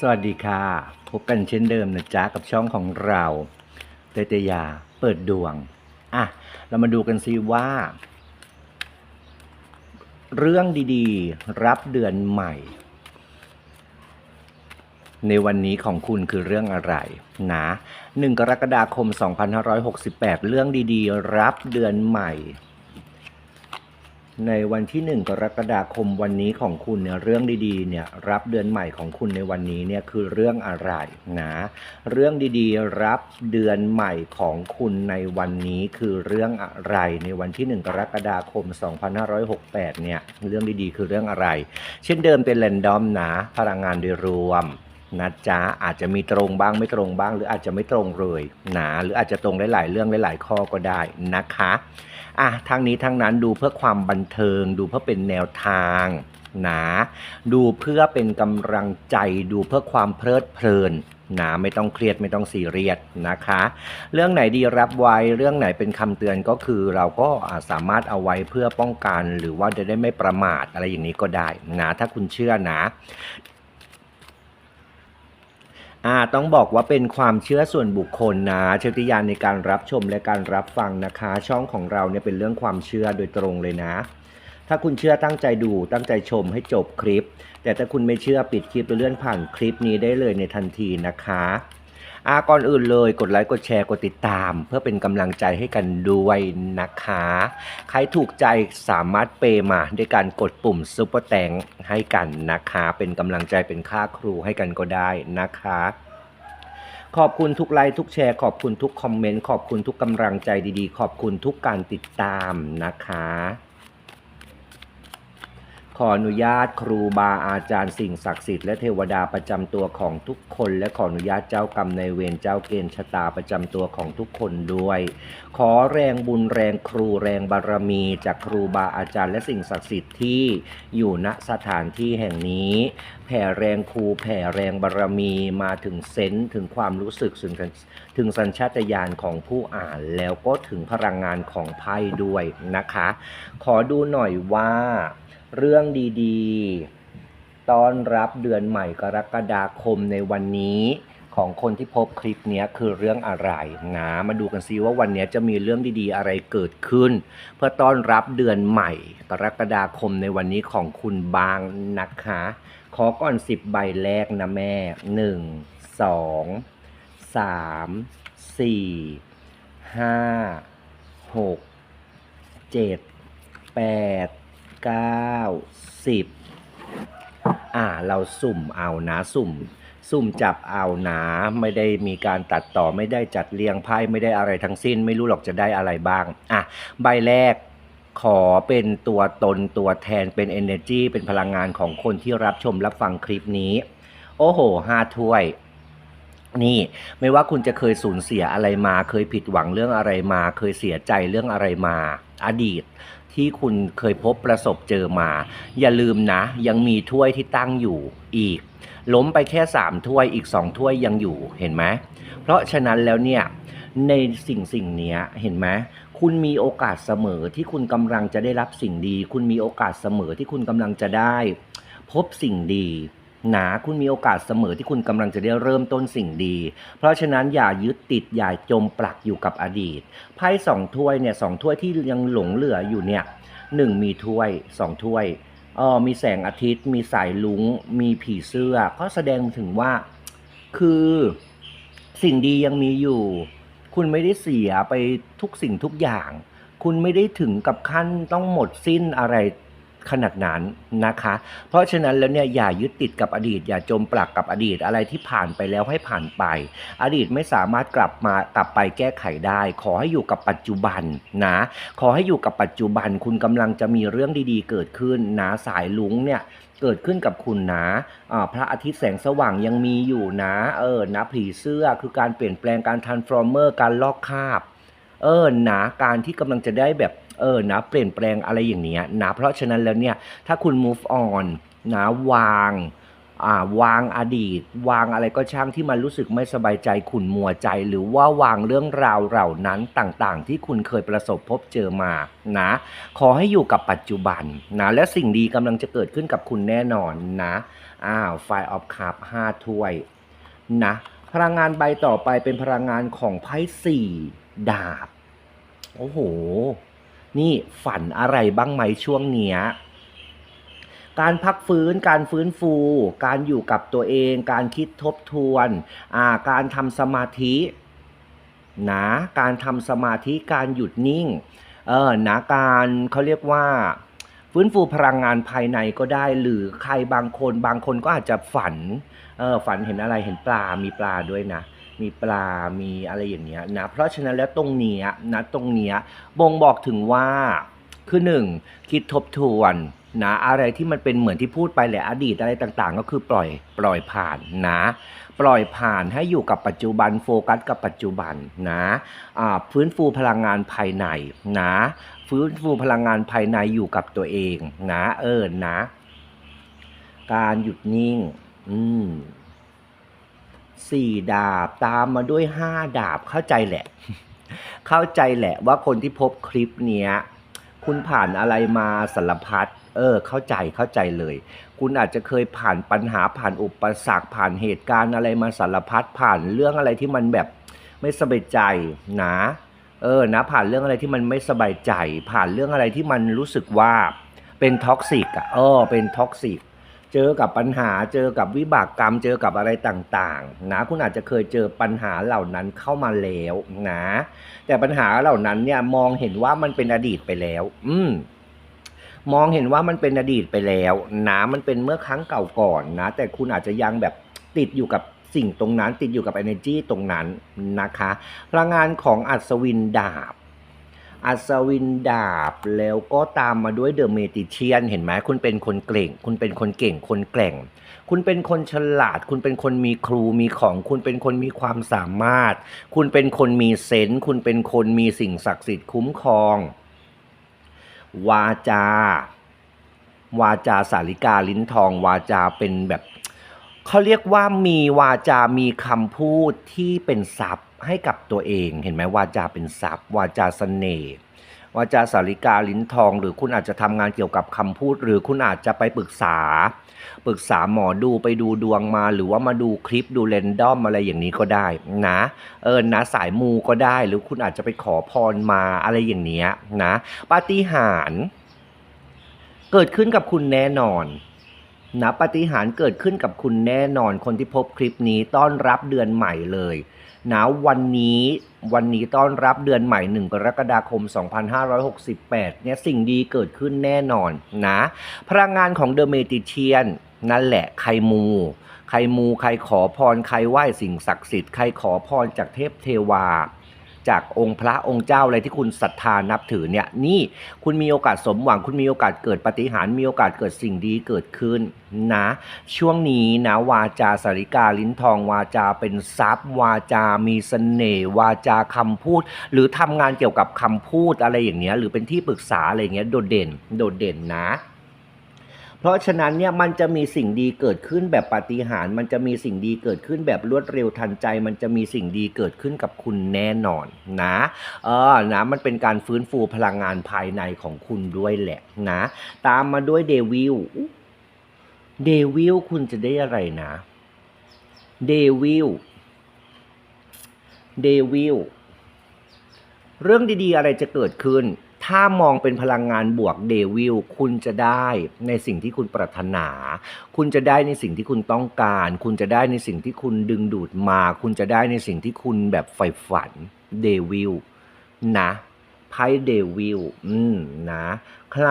สวัสดีค่ะ พบกันเช่นเดิมนะจ๊ะ กับช่องของเราเตยเตยาเปิดดวง อะ เรามาดูกันซิว่า เรื่องดีๆ รับเดือนใหม่ ในวันนี้ของคุณคือเรื่องอะไร นะ1กรกฎาคม 2568 เรื่องดีๆ รับเดือนใหม่ ในวันที่ 1 กรกฎาคมวันนี้ของคุณเนี่ยเรื่องดีๆเนี่ยรับเดือนใหม่ของคุณในวันนี้เนี่ยคือเรื่องอะไรนะเรื่องดีๆรับเดือนใหม่ของคุณในวันนี้คือเรื่องอะไรในวันที่ 1 กรกฎาคม 2568เนี่ยเรื่องดีๆ คือเรื่องอะไร เช่นเดิมเป็นแรนดอมนะพลังงานโดยรวมนะจ๊ะอาจจะมีตรงบ้างไม่ตรงบ้าง หรืออาจจะไม่ตรงเลยนะหรืออาจจะตรงหลายๆเรื่องหลายๆข้อก็ได้นะคะ อะทางนี้ทางนั้นดูเพื่อความบันเทิง ดูเพื่อเป็นแนวทางนะดูเพื่อเป็นกำลังใจ ดูเพื่อความเพลิดเพลินนะไม่ต้องเครียดไม่ต้องซีเรียสนะคะ เรื่องไหนดีรับไว้เรื่องไหนเป็นคำเตือนก็คือเราก็าสามารถเอาไว้เพื่อป้องกัน หรือว่าจะได้ไม่ประมาทอะไรอย่างนี้ก็ได้นะถ้าคุณเชื่อนะ อ่าต้องบอกว่าเป็นความเชื่อส่วนบุคคลนะเชติยานในการรับชมและการรับฟังนะคะ ช่องของเราเนี่ยเป็นเรื่องความเชื่อโดยตรงเลยนะ ถ้าคุณเชื่อตั้งใจดูตั้งใจชมให้จบคลิป แต่ถ้าคุณไม่เชื่อปิดคลิปไปเลื่อนผ่านคลิปนี้ได้เลยในทันทีนะคะ อาก่อนอื่นเลยกดไลค์กดแชร์กดติดตาม เพื่อเป็นกำลังใจให้กันด้วยนะคะ ใครถูกใจสามารถเปมาด้วยการกดปุ่มซุปเปอร์แตงให้กันนะคะ เป็นกำลังใจเป็นค่าครูให้กันก็ได้นะคะขอบคุณทุกไลค์ทุกแชร์ขอบคุณทุกคอมเมนต์ขอบคุณทุกกำลังใจดีๆ ขอบคุณทุกการติดตามนะคะ ขออนุญาตครูบาอาจารย์สิ่งศักดิ์สิทธิ์และเทวดาประจำตัวของทุกคน และขออนุญาตเจ้ากรรมในเวรเจ้าเกณฑ์ชะตาประจำตัวของทุกคนด้วย ขอแรงบุญแรงครูแรงบารมี จากครูบาอาจารย์และสิ่งศักดิ์สิทธิ์ที่อยู่ณสถานที่แห่งนี้ แผ่แรงครูแผ่แรงบารมีมาถึงเซนถึงความรู้สึกถึงถึงสัญชาตญาณของผู้อ่านแล้วก็ถึงพลังงานของไพ่ด้วยนะคะ ขอดูหน่อยว่า เรื่องดีๆ ต้อนรับเดือนใหม่กรกฎาคมในวันนี้ ของคนที่พบคลิปนี้คือเรื่องอะไรนะมาดูกันซิว่าวันนี้จะมีเรื่องดีๆ อะไรเกิดขึ้น เพื่อต้อนรับเดือนใหม่ กรกฎาคมในวันนี้ของคุณบางนะคะ ขอก่อน 10 ใบแรกนะแม่ 1 2 3 4 5 6 7 8 9 10อ่าเราสุ่มเอานะสุ่ม สุ่มจับเอานะไม่ได้มีการตัดต่อไม่ได้จัดเรียงไพ่ไม่ได้อะไรทั้งสิ้น ไม่รู้หรอกจะได้อะไรบ้างอะใบแรกขอเป็นตัวตนตัวแทนเป็น energy เป็นพลังงานของคนที่รับชมรับฟังคลิปนี้ โอ้โหห้าถ้วยนี่ไม่ว่าคุณจะเคยสูญเสียอะไรมา เคยผิดหวังเรื่องอะไรมา เคยเสียใจเรื่องอะไรมา อดีต ที่คุณเคยพบประสบเจอมา อย่าลืมนะ ยังมีถ้วยที่ตั้งอยู่อีก ล้มไปแค่ 3 ถ้วยอีก 2 ถ้วยยังอยู่เห็นไหมเพราะฉะนั้นแล้วเนี่ยในสิ่งสิ่งนี้เห็นไหมคุณมีโอกาสเสมอที่คุณกำลังจะได้รับสิ่งดี คุณมีโอกาสเสมอที่คุณกำลังจะได้ พบสิ่งดี หนะคุณมีโอกาสเสมอที่คุณกำลังจะได้เริ่มต้นสิ่งดี เพราะฉะนั้นอย่ายึดติดอย่าจมปลักอยู่กับอดีตไพ่สองถ้วยเนี่ยสองถ้วยที่ยังหลงเหลืออยู่เนี่ยหนึ่งมีถ้วยสองถ้วยเออมีแสงอาทิตย์ มีสายลุงมีผีเสื้อ ก็แสดงถึงว่าคือสิ่งดียังมีอยู่ คุณไม่ได้เสียไปทุกสิ่งทุกอย่าง คุณไม่ได้ถึงกับขั้นต้องหมดสิ้นอะไร ขนาดนั้นนะคะ เพราะฉะนั้นแล้วเนี่ยอย่ายึดติดกับอดีต อย่าจมปลักกับอดีตอะไรที่ผ่านไปแล้วให้ผ่านไป อดีตไม่สามารถกลับมากลับไปแก้ไขได้ ขอให้อยู่กับปัจจุบันนะ ขอให้อยู่กับปัจจุบันคุณกำลังจะมีเรื่องดีๆ เกิดขึ้นนะสายลุงเนี่ยเกิดขึ้นกับคุณนะอ่าพระอาทิตย์แสงสว่างยังมีอยู่นะเออนะผีเสื้อคือการเปลี่ยนแปลงการทันฟอร์เมอร์การลอกคราบเออนะการที่กำลังจะได้แบบ เออนะเปลี่ยนแปลงอะไรอย่างเนี้ยนะเพราะฉะนั้นแล้วเนี่ยถ้าคุณ move on นะวางอ่าวางอดีต วางอะไรก็ช่างที่มันรู้สึกไม่สบายใจขุ่นมัวใจ หรือว่าวางเรื่องราวเหล่านั้นต่างๆ ที่คุณเคยประสบพบเจอมานะ ขอให้อยู่กับปัจจุบันนะและสิ่งดีกำลังจะเกิดขึ้นกับคุณแน่นอนนะอ้าวไฟออฟคัพห้าถ้วยนะพลังงานใบต่อไปเป็นพลังงานของไพ่สี่ดาบ โอ้โห นี่ฝันอะไรบ้างไหมช่วงเนี้ยการพักฟื้น การฟื้นฟู การอยู่กับตัวเอง การคิดทบทวน การทำสมาธินะการทำสมาธิ การหยุดนิ่ง เออนะการเขาเรียกว่า ฟื้นฟูพลังงานภายในก็ได้ หรือใครบางคน บางคนก็อาจจะฝัน เออฝันเห็นอะไร เห็นปลา มีปลาด้วยนะ มีปลา มีอะไรอย่างเงี้ยนะ เพราะฉะนั้นแล้วตรงเนี้ยนะตรงเนี้ยบ่งบอกถึงว่าคือหนึ่งคิดทบทวนนะอะไรที่มันเป็นเหมือนที่พูดไปแหละอดีตอะไรต่างๆ ก็คือปล่อยปล่อยผ่านนะ ปล่อยผ่านให้อยู่กับปัจจุบันโฟกัสกับปัจจุบันนะอ่าฟื้นฟูพลังงานภายในนะ ฟื้นฟูพลังงานภายในอยู่กับตัวเองนะ เออนะ การหยุดนิ่ง อืม สี่ดาบ ตามมาด้วยห้าดาบเข้าใจแหละ เข้าใจแหละว่าคนที่พบคลิปเนี้ย คุณผ่านอะไรมาสารพัดเออ เข้าใจเข้าใจเลย คุณอาจจะเคยผ่านปัญหาผ่านอุปสรรคผ่านเหตุการณ์อะไรมาสารพัดผ่านเรื่องอะไรที่มันแบบไม่สบายใจนะเออนะผ่านเรื่องอะไรที่มันไม่สบายใจ ผ่านเรื่องอะไรที่มันรู้สึกว่าเป็นท็อกซิกอะเออเป็นท็อกซิก เจอกับปัญหาเจอกับวิบากกรรม เจอกับอะไรต่างๆ นะคุณอาจจะเคยเจอปัญหาเหล่านั้นเข้ามาแล้วนะ แต่ปัญหาเหล่านั้นเนี่ยมองเห็นว่ามันเป็นอดีตไปแล้ว อืมมองเห็นว่ามันเป็นอดีตไปแล้วนะมันเป็นเมื่อครั้งเก่าก่อนนะ แต่คุณอาจจะยังแบบติดอยู่กับสิ่งตรงนั้น ติดอยู่กับ energy ตรงนั้นนะคะพลังงานของอัศวินดาบ อัศวินดาบแล้วก็ตามมาด้วยเดอะเมติเชียนเห็นไหมคุณเป็นคนเก่ง คุณเป็นคนเก่งคนแกร่ง คุณเป็นคนฉลาด คุณเป็นคนมีครูมีของ คุณเป็นคนมีความสามารถ คุณเป็นคนมีเซนส์คุณเป็นคนมีสิ่งศักดิ์สิทธิ์คุ้มครอง วาจา วาจาสาริกาลิ้นทอง วาจาเป็นแบบเขาเรียกว่ามีวาจามีคำพูดที่เป็นทรัพย ให้กับตัวเองเห็นไหมวาจาเป็นทรัพย์ วาจาเสน่ห์วาจาสาริกาลิ้นทอง หรือคุณอาจจะทำงานเกี่ยวกับคำพูด หรือคุณอาจจะไปปรึกษา ปรึกษาหมอดูไปดูดวงมา หรือว่ามาดูคลิปดูเรนดอมอะไรอย่างนี้ก็ได้นะเออนะสายมูก็ได้หรือคุณอาจจะไปขอพรมาอะไรอย่างเนี้ยนะปาฏิหาริย์เกิดขึ้นกับคุณแน่นอนนะปาฏิหาริย์เกิดขึ้นกับคุณแน่นอนคนที่พบคลิปนี้ต้อนรับเดือนใหม่เลย นะวันนี้วันนี้ต้อนรับเดือนใหม่ 1 กรกฎาคม 2568 เนี่ยสิ่งดีเกิดขึ้นแน่นอนนะ พลังงานของเดอะเมติเชียน นั่นแหละใครมู ใครมู ใครขอพร ใครไหว้สิ่งศักดิ์สิทธิ์ ใครขอพรจากเทพเทวา จากองค์พระองค์เจ้าอะไรที่คุณศรัทธานับถือเนี่ยนี่คุณมีโอกาสสมหวัง คุณมีโอกาสเกิดปฏิหารมีโอกาสเกิดสิ่งดีเกิดขึ้นนะ ช่วงนี้นะวาจาสาริกาลิ้นทองวาจาเป็นทรัพย์วาจา มีเสน่ห์วาจาคำพูด หรือทำงานเกี่ยวกับคำพูดอะไรอย่างเงี้ยหรือเป็นที่ปรึกษาอะไรอย่างเงี้ยโดดเด่นโดดเด่นนะ ราะฉะนั้นเนี่ยมันจะมีสิ่งดีเกิดขึ้นแบบปาฏิหาริย์มันจะมีสิ่งดีเกิดขึ้นแบบรวดเร็วทันใจ มันจะมีสิ่งดีเกิดขึ้นกับคุณแน่นอนนะเออนะมันเป็นการฟื้นฟูพลังงานภายในของคุณด้วยแหละนะ ตามมาด้วยเดวิลเดวิลคุณจะได้อะไรนะเดวิลเดวิลเรื่องดีๆอะไรจะเกิดขึ้น ถ้ามองเป็นพลังงานบวกเดวิลคุณจะได้ในสิ่งที่คุณปรารถนา คุณจะได้ในสิ่งที่คุณต้องการ คุณจะได้ในสิ่งที่คุณดึงดูดมา คุณจะได้ในสิ่งที่คุณแบบใฝ่ฝันเดวิลนะไพ่เดวิลอืมนะ ใคร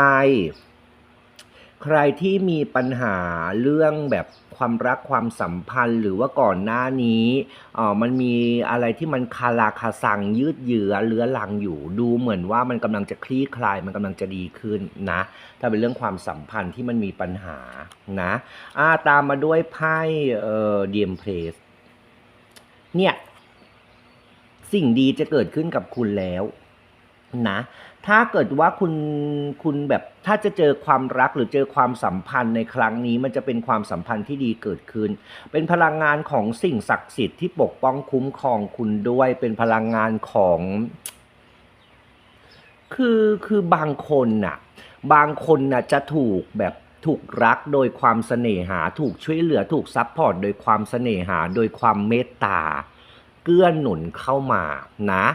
ใครที่มีปัญหาเรื่องแบบความรักความสัมพันธ์หรือว่าก่อนหน้านี้เออมันมีอะไรที่มันคาราคาซังยืดเยื้อเลื้อรังอยู่ ดูเหมือนว่ามันกำลังจะคลี่คลาย มันกำลังจะดีขึ้นนะ ถ้าเป็นเรื่องความสัมพันธ์ที่มันมีปัญหานะอ่าตามมาด้วยไพ่เอ่อดียมเพลสเนี่ย สิ่งดีจะเกิดขึ้นกับคุณแล้ว นะถ้าเกิดว่าคุณคุณแบบถ้าจะเจอความรักหรือเจอความสัมพันธ์ในครั้งนี้มันจะเป็นความสัมพันธ์ที่ดีเกิดขึ้น เป็นพลังงานของสิ่งศักดิ์สิทธิ์ที่ปกป้องคุ้มครองคุณด้วย เป็นพลังงานของ คือคือบางคนน่ะ บางคนน่ะจะถูกแบบถูกรักโดยความเสน่หา ถูกช่วยเหลือถูกซัพพอร์ตโดยความเสน่หา โดยความเมตตา เกื้อหนุนเข้ามานะ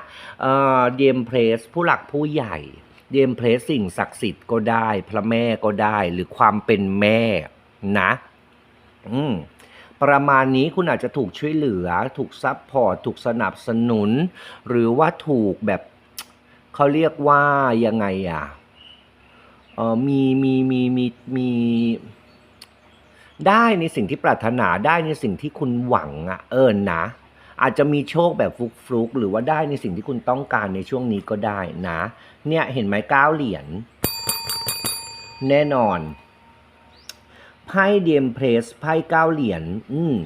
เอ่อเดมเพรสผู้หลักผู้ใหญ่เดมเพรสสิ่งศักดิ์สิทธิ์ก็ได้ พระแม่ก็ได้หรือความเป็นแม่นะอืมประมาณนี้คุณอาจจะถูกช่วยเหลือ ถูกซัพพอร์ต ถูกสนับสนุน หรือว่าถูกแบบเขาเรียกว่ายังไงอะเออมีมีมีมีมีได้ในสิ่งที่ปรารถนาได้ในสิ่งที่คุณหวังอะเออนะ อาจจะมีโชคแบบฟลุกๆหรือว่าได้ในสิ่งที่คุณต้องการในช่วงนี้ก็ได้นะ เนี่ยเห็นไหมเก้าเหรียญแน่นอนไพ่เดียมเพรสไพ่เก้าเหรียญอืม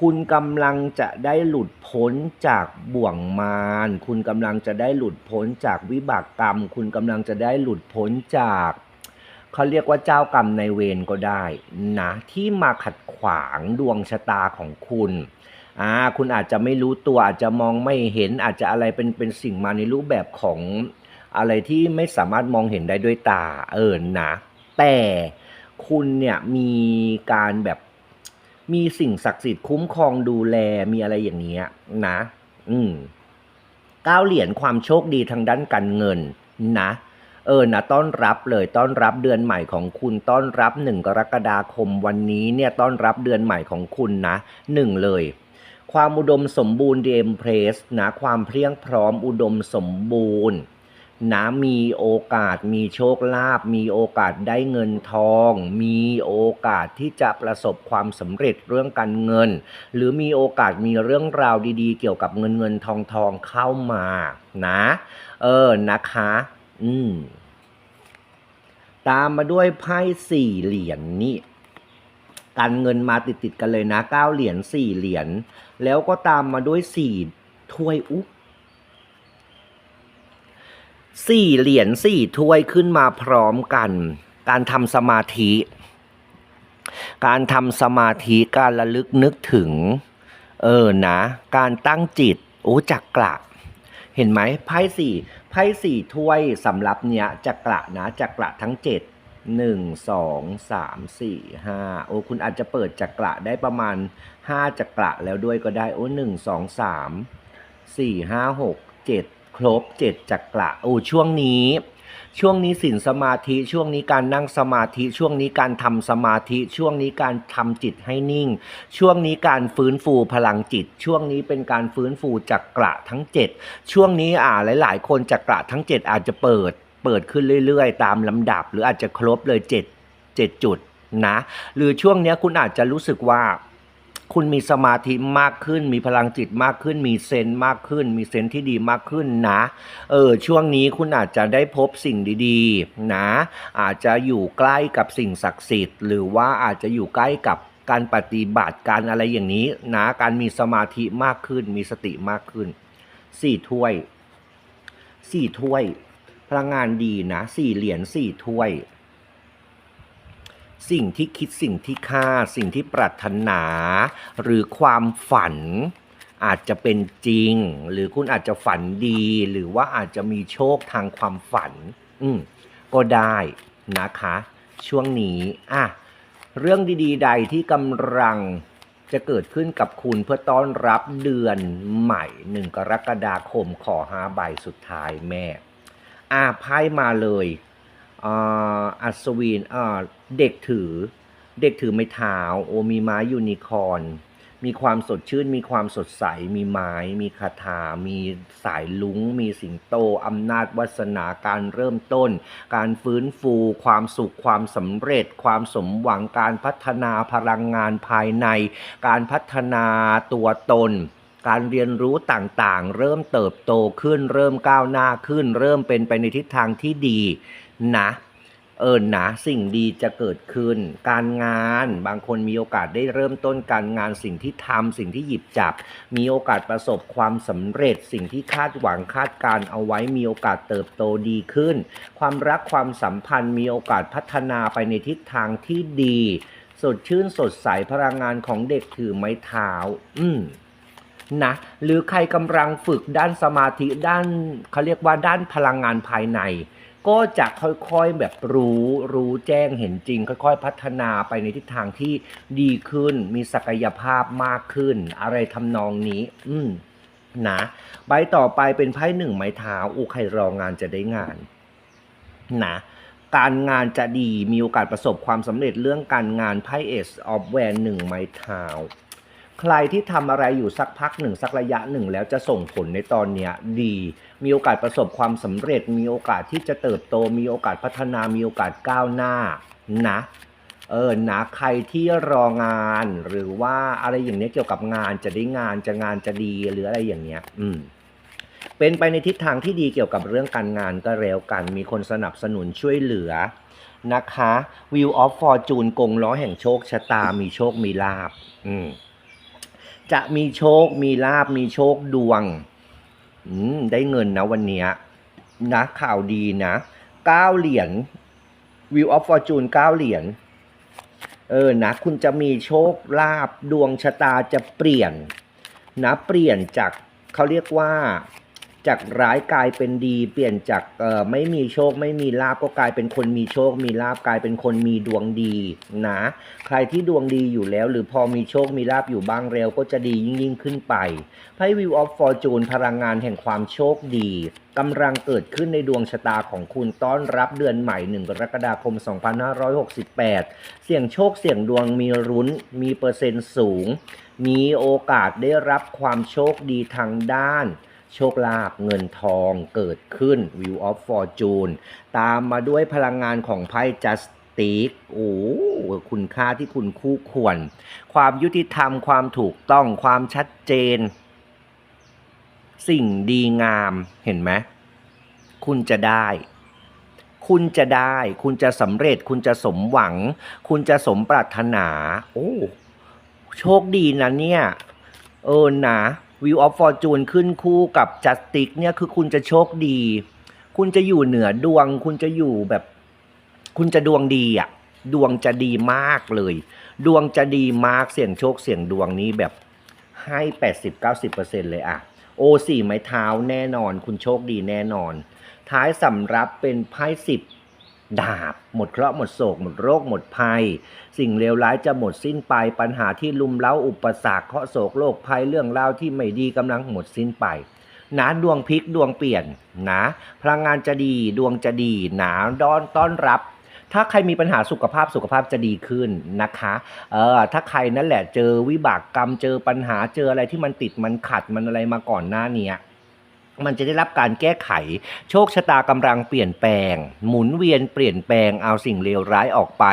คุณกำลังจะได้หลุดพ้นจากบ่วงมาร คุณกำลังจะได้หลุดพ้นจากวิบากกรรม คุณกำลังจะได้หลุดพ้นจากเขาเรียกว่าเจ้ากรรมในเวรก็ได้นะที่มาขัดขวางดวงชะตาของคุณ อ่าคุณอาจจะไม่รู้ตัวอาจจะมองไม่เห็นอาจจะอะไรเป็นเป็นสิ่งมาในรูปแบบของอะไรที่ไม่สามารถมองเห็นได้ด้วยตาเออนะแต่คุณเนี่ยมีการแบบมีสิ่งศักดิ์สิทธิ์คุ้มครองดูแลมีอะไรอย่างเงี้ยนะ อืมเก้าเหรียญความโชคดีทางด้านการเงินนะ เออนะต้อนรับเลยต้อนรับเดือนใหม่ของคุณต้อนรับหนึ่งกรกฎาคมวันนี้เนี่ยต้อนรับเดือนใหม่ของคุณนะหนึ่งเลย ความอุดมสมบูรณ์เดมเพรสนะความเพรียงพร้อมอุดมสมบูรณ์นะมีโอกาสมีโชคลาภมีโอกาสได้เงินทอง มีโอกาสที่จะประสบความสำเร็จเรื่องการเงิน หรือมีโอกาสมีเรื่องราวดีๆ เกี่ยวกับเงินเงินทองทองเข้ามานะเออนะคะ อืมตามมาด้วยไพ่สี่เหรียญนี่ การเงินมาติดติดกันเลยนะเก้าเหรียญสี่เหรียญแล้วก็ตามมาด้วยสี่ถ้วยอุ๊สี่เหรียญสี่ถ้วยขึ้นมาพร้อมกัน การทำสมาธิ การทำสมาธิการระลึกนึกถึง เออนะ การตั้งจิตโอ้จักกระเห็นไหมไพ่สี่ไพ่สี่ถ้วยสำหรับเนี้ยจักระนะจักระทั้งเจ็ด หนึ่งสองสามสี่ห้าโอ้คุณอาจจะเปิดจักระได้ประมาณห้าจักระแล้วด้วยก็ได้โอ้หนึ่งสองสามสี่ห้าหกเจ็ดครบเจ็ดจักระโอ้ช่วงนี้ ช่วงนี้สินสมาธิช่วงนี้การนั่งสมาธิช่วงนี้การทำสมาธิ ช่วงนี้การทำจิตให้นิ่ง ช่วงนี้การฟื้นฟูพลังจิต ช่วงนี้เป็นการฟื้นฟูจักระทั้ง7ช่วงนี้อ่าหลาย ๆ คนจักระทั้ง7อาจจะเปิด เปิดขึ้นเรื่อยๆ ตามลำดับ หรืออาจจะครบเลย 7 7 จุดนะ หรือช่วงนี้คุณอาจจะรู้สึกว่าคุณมีสมาธิมากขึ้น มีพลังจิตมากขึ้น มีเซนส์มากขึ้น มีเซนส์ที่ดีมากขึ้นนะ เออ ช่วงนี้คุณอาจจะได้พบสิ่งดีๆ นะ อาจจะอยู่ใกล้กับสิ่งศักดิ์สิทธิ์ หรือว่าอาจจะอยู่ใกล้กับการปฏิบัติการอะไรอย่างนี้นะ การมีสมาธิมากขึ้น มีสติมากขึ้น สี่ถ้วย สี่ถ้วย พลังงานดีนะสี่เหรียญสี่ถ้วย สิ่งที่คิดสิ่งที่คาดสิ่งที่ปรารถนา หรือความฝันอาจจะเป็นจริง หรือคุณอาจจะฝันดี หรือว่าอาจจะมีโชคทางความฝัน อืมก็ได้นะคะ ช่วงนี้อะเรื่องดีๆ ใดที่กำลังจะเกิดขึ้นกับคุณเพื่อต้อนรับเดือนใหม่หนึ่งกรกฎาคมขอหาใบสุดท้ายแม่ อะไพ่มาเลยอ่าอัศวินอ่าเด็กถือ เด็กถือไม้เท้าโอมีไม้ยูนิคอร์นมีความสดชื่น มีความสดใส มีไม้ มีคาถา มีสายลุง มีสิงโต อำนาจวัสนา การเริ่มต้น การฟื้นฟู ความสุข ความสำเร็จ ความสมหวัง การพัฒนาพลังงานภายใน การพัฒนาตัวตน การเรียนรู้ต่างๆ เริ่มเติบโตขึ้น เริ่มก้าวหน้าขึ้น เริ่มเป็นไปในทิศทางที่ดีนะเเออนะสิ่งดีจะเกิดขึ้น การงานบางคนมีโอกาสได้เริ่มต้นการงานสิ่งที่ทำสิ่งที่หยิบจับ มีโอกาสประสบความสำเร็จ สิ่งที่คาดหวังคาดการเอาไว้มีโอกาสเติบโตดีขึ้น ความรักความสัมพันธ์มีโอกาสพัฒนาไปในทิศทางที่ดี สดชื่นสดใสพลังงานของเด็กถือไม้เท้า อืม นะหรือใครกำลังฝึกด้านสมาธิด้านเขาเรียกว่าด้านพลังงานภายใน ก็จะค่อยๆแบบรู้รู้แจ้งเห็นจริง ค่อย ๆ พัฒนาไปในทิศทางที่ดีขึ้น มีศักยภาพมากขึ้น อะไรทำนองนี้ อืมนะใบต่อไปเป็นไพ่หนึ่งไม้เท้าอูใครรองานจะได้งานนะการงานจะดีมีโอกาสประสบความสำเร็จเรื่องการงานไพ่เอสออฟแวนหนึ่งไม้เท้า ใครที่ทำอะไรอยู่สักพักหนึ่งสักระยะหนึ่งแล้วจะส่งผลในตอนเนี้ยดี มีโอกาสประสบความสำเร็จ มีโอกาสที่จะเติบโต มีโอกาสพัฒนา มีโอกาสก้าวหน้านะเออนะใครที่รองานหรือว่าอะไรอย่างเนี้ยเกี่ยวกับงานจะได้งานจะงานจะดีหรืออะไรอย่างเนี้ย อืมเป็นไปในทิศทางที่ดีเกี่ยวกับเรื่องการงานก็แล้วกัน มีคนสนับสนุนช่วยเหลือนะคะ View of Fortune กงล้อแห่งโชคชะตามีโชคมีลาบ อืม จะมีโชค มีลาบมีโชคดวง อืม ได้เงินนะวันนี้นะข่าวดีนะเก้าเหรียญ View of Fortune เก้าเหรียญเออนะ คุณจะมีโชคลาบดวงชะตาจะเปลี่ยน นะ เปลี่ยนจากเขาเรียกว่า จากร้ายกลายเป็นดี เปลี่ยนจากเอ่อไม่มีโชค ไม่มีลาบก็กลายเป็นคนมีโชค มีลาบกลายเป็นคนมีดวงดีนะใครที่ดวงดีอยู่แล้ว หรือพอมีโชคมีลาบอยู่บ้างเร็วก็จะดียิ่งยิ่งขึ้นไปไพ่ View of Fortune พลังงานแห่งความโชคดีกำลังเกิดขึ้นในดวงชะตาของคุณต้อนรับเดือนใหม่ 1 กรกฎาคม 2568 เสี่ยงโชคเสี่ยงดวงมีรุ้น มีเปอร์เซ็นต์สูง มีโอกาสได้รับความโชคดีทางด้าน โชคลาภเงินทองเกิดขึ้น View of Fortune ตามมาด้วยพลังงานของไพ่ Justice โอ้คุณค่าที่คุณคู่ควร ความยุติธรรมความถูกต้องความชัดเจน สิ่งดีงามเห็นไหมคุณจะได้คุณจะได้ คุณจะสำเร็จ คุณจะสมหวัง คุณจะสมปรารถนา โอ้ โชคดีนะเนี่ย เออนะ View of Fortune ขึ้นคู่กับ Justice เนี่ยคือคุณจะโชคดี คุณจะอยู่เหนือดวง คุณจะอยู่แบบ คุณจะดวงดีอะดวงจะดีมากเลย ดวงจะดีมากเสี่ยงโชคเสี่ยงดวงนี้แบบให้80-90%เลยอะโอสี่ไม้เท้าแน่นอน คุณโชคดีแน่นอน ท้ายสำรับเป็นไพ่สิบ ดาบ หมดเคราะห์หมดโศก หมดโรค หมดภัย สิ่งเลวร้ายจะหมดสิ้นไป ปัญหาที่ลุมเล้าอุปสรรคเคราะห์โศกโรคภัยเรื่องราวที่ไม่ดีกำลังหมดสิ้นไปนะดวงพลิกดวงเปลี่ยนนะพลังงานจะดีดวงจะดีหนาดอนต้อนรับ ถ้าใครมีปัญหาสุขภาพสุขภาพจะดีขึ้นนะคะเออถ้าใครนั่นแหละเจอวิบากกรรมเจอปัญหาเจออะไรที่มันติดมันขัดมันอะไรมาก่อนหน้าเนี้ย มันจะได้รับการแก้ไข โชคชะตากำลังเปลี่ยนแปลง หมุนเวียนเปลี่ยนแปลง เอาสิ่งเลวร้ายออกไป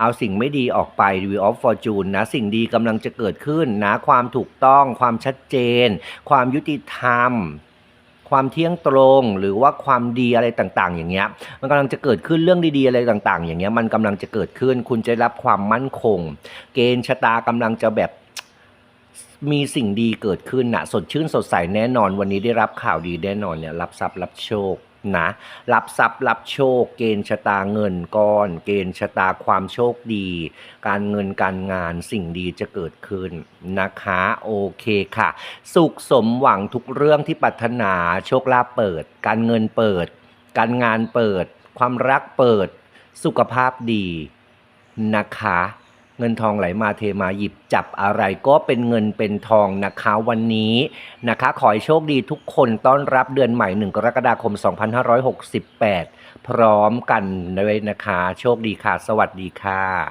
เอาสิ่งไม่ดีออกไป View of Fortune นะ สิ่งดีกำลังจะเกิดขึ้นนะ ความถูกต้อง ความชัดเจน ความยุติธรรมความเที่ยงตรงหรือว่าความดีอะไรต่างๆ อย่างเงี้ยมันกำลังจะเกิดขึ้นเรื่องดีๆอะไรต่าง ๆ อย่างเงี้ยมันกำลังจะเกิดขึ้น คุณจะรับความมั่นคง เกณฑ์ชะตากำลังจะแบบ มีสิ่งดีเกิดขึ้นนะสดชื่นสดใสแน่นอน วันนี้ได้รับข่าวดีแน่นอนเนี่ยรับทรัพย์รับโชคนะรับทรัพย์รับโชค เกณฑ์ชะตาเงินก้อน เกณฑ์ชะตาความโชคดี การเงินการงานสิ่งดีจะเกิดขึ้นนะคะโอเคค่ะ สุขสมหวังทุกเรื่องที่ปรารถนาโชคลาภเปิด การเงินเปิด การงานเปิด ความรักเปิด สุขภาพดีนะคะ เงินทองไหลมาเทมาหยิบจับอะไรก็เป็นเงินเป็นทองนะคะวันนี้นะคะ ขอให้โชคดีทุกคนต้อนรับเดือนใหม่ 1 กรกฎาคม 2568 พร้อมกันเลยนะคะ โชคดีค่ะ สวัสดีค่ะ